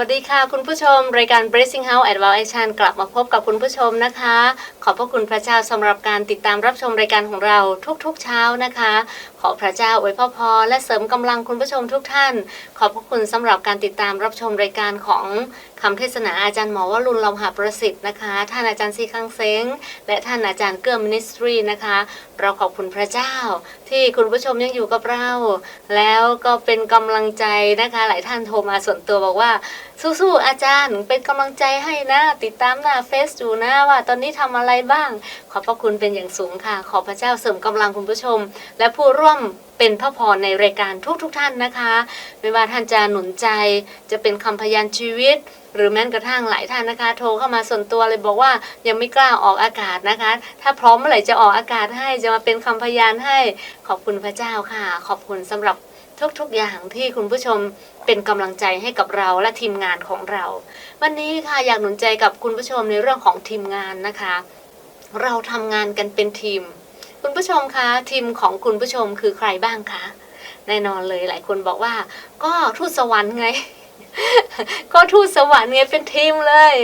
วัสดีค่ะ คุณผู้ชม รายการ Blessing House a d v a l Action กลับมาพบกับคุณผู้ชมนะคะ ขอบพระคุณพระเจ้าสำหรับการติดตามรับชมรายการของเราทุกๆเช้านะคะ ขอพระเจ้าอวยพรพรและเสริมกำลังคุณผู้ชมทุกท่าน ขอบพระคุณสำหรับการติดตามรับชมรายการของ คำเทศนาอาจารย์หมอวรุณลมหาประสิทธิ์นะคะ ท่านอาจารย์ซีคังเซ้ง และท่านอาจารย์เกื้อมินิสทรีนะคะ เราขอบคุณพระเจ้า ที่คุณผู้ชมยังอยู่กับเรา แล้วก็เป็นกำลังใจนะคะ หลายท่านโทรมาส่วนตัวบอกว่า สู้ๆอาจารย์เป็นกำลังใจให้นะ ติดตามหน้าเฟซอยู่นะว่า ตอนนี้ทำอะไรบ้าง ขอบพระคุณเป็นอย่างสูงค่ะ ขอพระเจ้าเสริมกำลังคุณผู้ชม และผู้ร่วมเป็นพระพรในรายการทุกๆทท่านนะคะ ไม่ว่าท่านจะหนุนใจจะเป็นคำพยานชีวิต หรือแม้กระทั่งหลายท่านนะคะ โทรเข้ามาส่วนตัวเลยบอกว่ายังไม่กล้าออกอากาศนะคะ ถ้าพร้อมเมื่อไหร่จะออกอากาศให้จะมาเป็นคำพยานให้ขอบคุณพระเจ้าค่ะ ขอบคุณสำหรับทุกๆอย่างที่คุณผู้ชมเป็นกำลังใจให้กับเราและทีมงานของเรา วันนี้ค่ะอยากหนุนใจกับคุณผู้ชมในเรื่องของทีมงานนะคะ เราทำงานกันเป็นทีม คุณผู้ชมคะทีมของคุณผู้ชมคือใครบ้างคะแน่นอนเลยหลายคนบอกว่า ก็ทูตสวรรค์ไง ก็ทูตสวรรค์ไงเป็นทีมเลย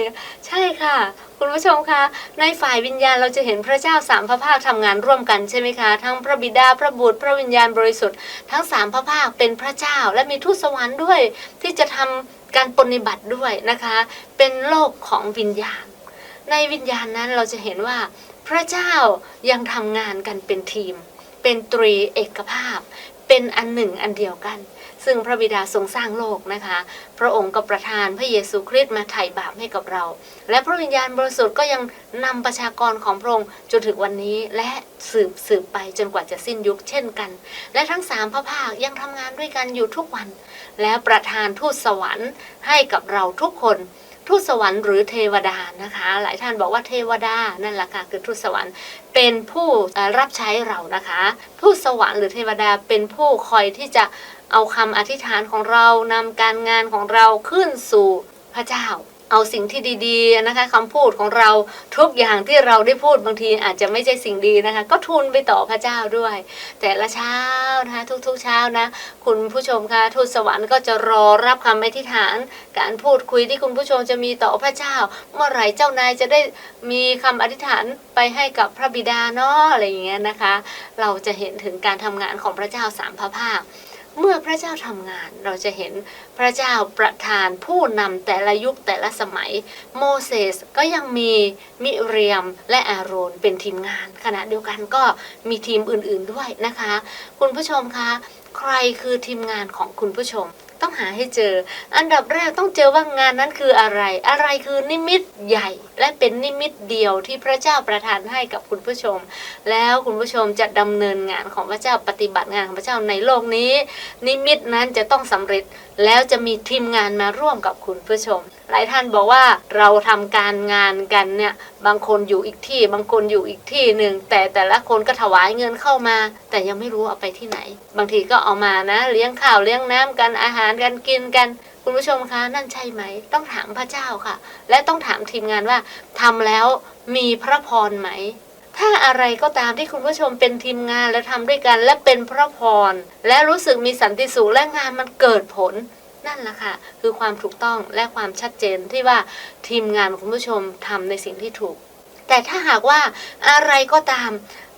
ใช่ค่ะ คุณผู้ชมคะในฝ่ายวิญญาณเราจะเห็นพระเจ้าสามพระภาคทำงานร่วมกันใช่ไหมคะ ทั้งพระบิดาพระบุตรพระวิญญาณบริสุทธิ์ทั้งสามพระภาคเป็นพระเจ้า และมีทูตสวรรค์ด้วย ที่จะทำการปฏิบัติด้วยนะคะ เป็นโลกของวิญญาณ ในวิญญาณนั้นเราจะเห็นว่า พระเจ้ายังทำงานกันเป็นทีม เป็นตรีเอกภาพ เป็นอันหนึ่งอันเดียวกัน ซึ่งพระบิดาทรงสร้างโลกนะคะ พระองค์ก็ประทานพระเยซูคริสต์มาไถ่บาปให้กับเรา และพระวิญญาณบริสุทธิ์ก็ยังนำประชากรของพระองค์จนถึงวันนี้และสืบสืบไปจนกว่าจะสิ้นยุคเช่นกัน และทั้งสามพระภาคยังทำงานด้วยกันอยู่ทุกวัน แล้วประทานทูตสวรรค์ให้กับเราทุกคน ทูตสวรรค์หรือเทวดานะคะ หลายท่านบอกว่าเทวดานั่นแหละค่ะคือทูตสวรรค์เป็นผู้รับใช้เรานะคะทูตสวรรค์หรือเทวดาเป็นผู้คอยที่จะเอาคำอธิษฐานของเรานำการงานของเราขึ้นสู่พระเจ้า เอาสิ่งที่ดีๆนะคะคำพูดของเราทุกอย่างที่เราได้พูดบางทีอาจจะไม่ใช่สิ่งดีนะคะ ก็ทูลไปต่อพระเจ้าด้วย แต่ละเช้านะคะทุกๆเช้านะ คุณผู้ชมคะทูตสวรรค์ก็จะรอรับคำอธิษฐาน การพูดคุยที่คุณผู้ชมจะมีต่อพระเจ้า เมื่อไหร่เจ้านายจะได้มีคำอธิษฐานไปให้กับพระบิดาเนาะอะไรอย่างเงี้ยนะคะ เราจะเห็นถึงการทำงานของพระเจ้าสามพระภาค เมื่อพระเจ้าทำงานเราจะเห็นพระเจ้าประทานผู้นำแต่ละยุคแต่ละสมัย โมเสสก็ยังมีมิเรียมและอาโรนเป็นทีมงาน ขณะเดียวกันก็มีทีมอื่นๆด้วยนะคะ คุณผู้ชมคะ ใครคือทีมงานของคุณผู้ชม ต้องหาให้เจอ อันดับแรกต้องเจอว่างานนั้นคืออะไร อะไรคือนิมิตใหญ่ และเป็นนิมิตเดียวที่พระเจ้าประทานให้กับคุณผู้ชม แล้วคุณผู้ชมจะดำเนินงานของพระเจ้าปฏิบัติงานของพระเจ้าในโลกนี้ นิมิตนั้นจะต้องสำเร็จ แล้วจะมีทีมงานมาร่วมกับคุณผู้ชม หลายท่านบอกว่าเราทำการงานกันเนี่ยบางคนอยู่อีกที่ บางคนอยู่อีกที่หนึ่งแต่แต่ละคนก็ถวายเงินเข้ามา แต่ยังไม่รู้เอาไปที่ไหน บางทีก็เอามานะ เลี้ยงข้าวเลี้ยงน้ำกันอาหารกันกินกัน คุณผู้ชมคะนั่นใช่ไหม ต้องถามพระเจ้าค่ะ และต้องถามทีมงานว่าทำแล้วมีพระพรไหม ถ้าอะไรก็ตามที่คุณผู้ชมเป็นทีมงานและทำด้วยกัน และเป็นพระพร และรู้สึกมีสันติสุขและงานมันเกิดผลนั่นแหละค่ะ คือความถูกต้องและความชัดเจนที่ว่าทีมงานคุณผู้ชมทำในสิ่งที่ถูก แต่ถ้าหากว่าอะไรก็ตาม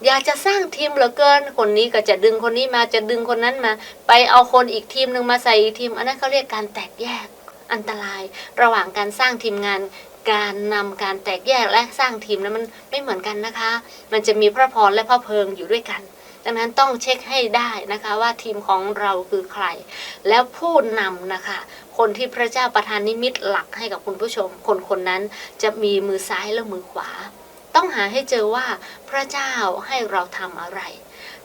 อยากจะสร้างทีมเหลือเกิน คนนี้ก็จะดึงคนนี้มาจะดึงคนนั้นมา ไปเอาคนอีกทีมหนึ่งมาใส่อีกทีม อันนั้นเขาเรียกการแตกแยกอันตราย ระหว่างการสร้างทีมงานการนำการแตกแยกและสร้างทีมนั้นมันไม่เหมือนกันนะคะ มันจะมีพระพรและพระเพลิงอยู่ด้วยกัน ดังนั้นต้องเช็คให้ได้นะคะว่าทีมของเราคือใคร แล้วผู้นำนะคะ คนที่พระเจ้าประทานนิมิตหลักให้กับคุณผู้ชม คนคนนั้นจะมีมือซ้ายและมือขวา ต้องหาให้เจอว่าพระเจ้าให้เราทำอะไร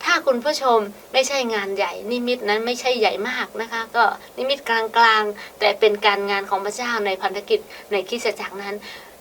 ถ้าคุณผู้ชมไม่ใช่งานใหญ่นิมิตนั้นไม่ใช่ใหญ่มากนะคะ ก็นิมิตกลางๆ แต่เป็นการงานของพระเจ้าในพันธกิจในคริสตจักรนั้น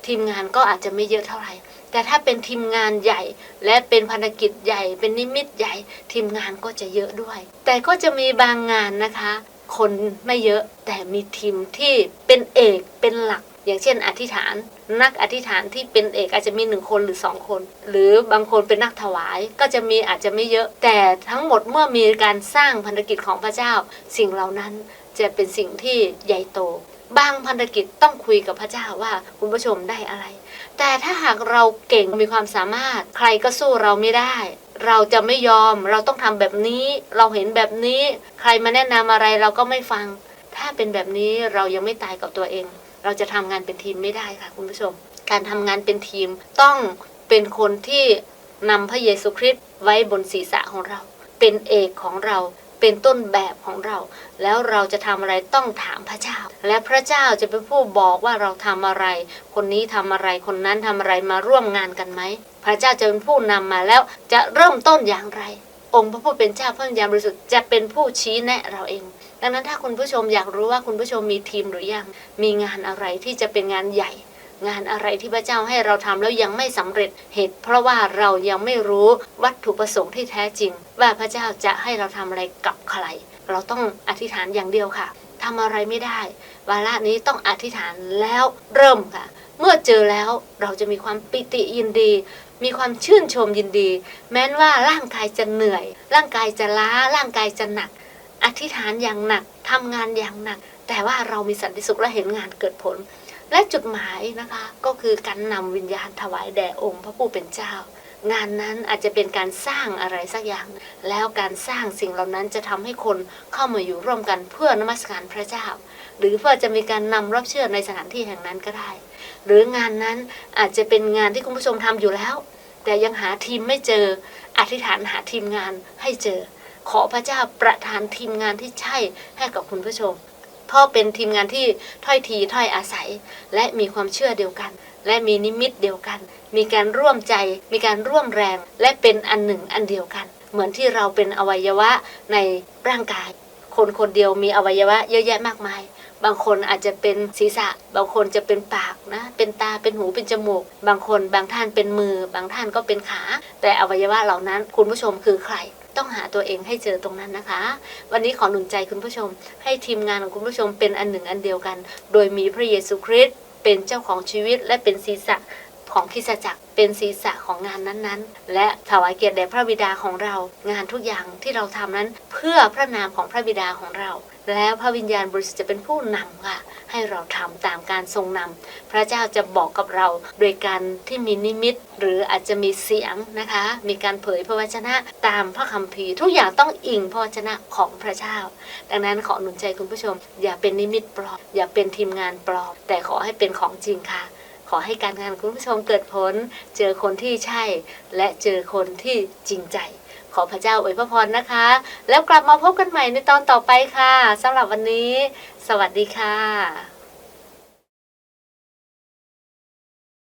ทีมงานก็อาจจะไม่เยอะเท่าไหร่แต่ถ้าเป็นทีมงานใหญ่ และเป็นพันธกิจใหญ่ เป็นนิมิตใหญ่ ทีมงานก็จะเยอะด้วย แต่ก็จะมีบางงานนะคะ คนไม่เยอะแต่มีทีมที่เป็นเอกเป็นหลัก อย่างเช่น อธิษฐาน นักอธิษฐานที่เป็นเอกอาจจะมีหนึ่งคนหรือสองคน หรือบางคนเป็นนักถวายก็จะมีอาจจะไม่เยอะ แต่ทั้งหมดเมื่อมีการสร้างพันธกิจของพระเจ้า สิ่งเหล่านั้นจะเป็นสิ่งที่ใหญ่โต บางพันธกิจต้องคุยกับพระเจ้าว่าคุณผู้ชมได้อะไร แต่ถ้าหากเราเก่งมีความสามารถ ใครก็สู้เราไม่ได้เราจะไม่ยอม เราต้องทำแบบนี้ เราเห็นแบบนี้ ใครมาแนะนำอะไรเราก็ไม่ฟัง ถ้าเป็นแบบนี้เรายังไม่ตายกับตัวเอง เราจะทำงานเป็นทีมไม่ได้ค่ะคุณผู้ชม การทำงานเป็นทีมต้องเป็นคนที่นำพระเยซูคริสต์ไว้บนศีรษะของเรา เป็นเอกของเราเป็นต้นแบบของเรา แล้วเราจะทำอะไรต้องถามพระเจ้า และพระเจ้าจะเป็นผู้บอกว่าเราทำอะไร คนนี้ทำอะไรคนนั้นทำอะไรมาร่วมงานกันไหม พระเจ้าจะเป็นผู้นำมาแล้วจะเริ่มต้นอย่างไร องค์พระผู้เป็นเจ้าพระวิญญาณบริสุทธิ์จะเป็นผู้ชี้แนะเราเอง ดังนั้นถ้าคุณผู้ชมอยากรู้ว่าคุณผู้ชมมีทีมหรือยัง มีงานอะไรที่จะเป็นงานใหญ่ งานอะไรที่พระเจ้าให้เราทำแล้วยังไม่สำเร็จเหตุ เพราะว่าเรายังไม่รู้วัตถุประสงค์ที่แท้จริง ว่าพระเจ้าจะให้เราทำอะไรกับใคร เราต้องอธิษฐานอย่างเดียวค่ะทำอะไรไม่ได้ วาระนี้ต้องอธิษฐานแล้วเริ่มค่ะ เมื่อเจอแล้วเราจะมีความปิติยินดีมีความชื่นชมยินดี แม้นว่าร่างกายจะเหนื่อย ร่างกายจะล้าร่างกายจะหนัก อธิษฐานอย่างหนักทำงานอย่างหนัก แต่ว่าเรามีสันติสุขและเห็นงานเกิดผล และจุดหมายนะคะก็คือการนำวิญญาณถวายแด่องค์พระผู้เป็นเจ้า งานนั้นอาจจะเป็นการสร้างอะไรสักอย่าง แล้วการสร้างสิ่งเหล่านั้นจะทำให้คนเข้ามาอยู่ร่วมกันเพื่อนมัสการพระเจ้า หรือเพื่อจะมีการนำรับเชื่อในสถานที่แห่งนั้นก็ได้ หรืองานนั้นอาจจะเป็นงานที่คุณผู้ชมทำอยู่แล้ว แต่ยังหาทีมไม่เจอ อธิษฐานหาทีมงานให้เจอ ขอพระเจ้าประทานทีมงานที่ใช่ให้กับคุณผู้ชม เพราะเป็นทีมงานที่ถ้อยทีถ้อยอาศัย และมีความเชื่อเดียวกัน และมีนิมิตเดียวกัน มีการร่วมใจ มีการร่วมแรง และเป็นอันหนึ่งอันเดียวกัน เหมือนที่เราเป็นอวัยวะในร่างกาย คนคนเดียวมีอวัยวะเยอะแยะมากมายบางคนอาจจะเป็นศีรษะ บางคนจะเป็นปากนะ เป็นตา เป็นหู เป็นจมูก บางคน บางท่านเป็นมือ บางท่านก็เป็นขา แต่อวัยวะเหล่านั้นคุณผู้ชมคือใคร ต้องหาตัวเองให้เจอตรงนั้นนะคะ วันนี้ขอหนุนใจคุณผู้ชม ให้ทีมงานของคุณผู้ชมเป็นอันหนึ่งอันเดียวกัน โดยมีพระเยซูคริสต์เป็นเจ้าของชีวิตและเป็นศีรษะ ของคิสจักรเป็นศีรษะของงานนั้นๆ และถวายเกียรติแด่พระบิดาของเรา งานทุกอย่างที่เราทำนั้น เพื่อพระนามของพระบิดาของเรา แล้วพระวิญญาณบริสุทธิ์จะเป็นผู้นำค่ะ ให้เราทำตามการทรงนำพระเจ้าจะบอกกับเราโดยการที่มีนิมิต หรืออาจจะมีเสียงนะคะ มีการเผยพระวจนะตามพระคัมภีร์ ทุกอย่างต้องอิงพระวจนะของพระเจ้า ดังนั้นขอหนุนใจคุณผู้ชม อย่าเป็นนิมิตปลอมอย่าเป็นทีมงานปลอมแต่ขอให้เป็นของจริงค่ะ ขอให้การงานคุณผู้ชมเกิดผล เจอคนที่ใช่ และเจอคนที่จริงใจ ขอพระเจ้าอวยพระพรนะคะ แล้วกลับมาพบกันใหม่ในตอนต่อไปค่ะสำหรับวันนี้ สวัสดีค่ะ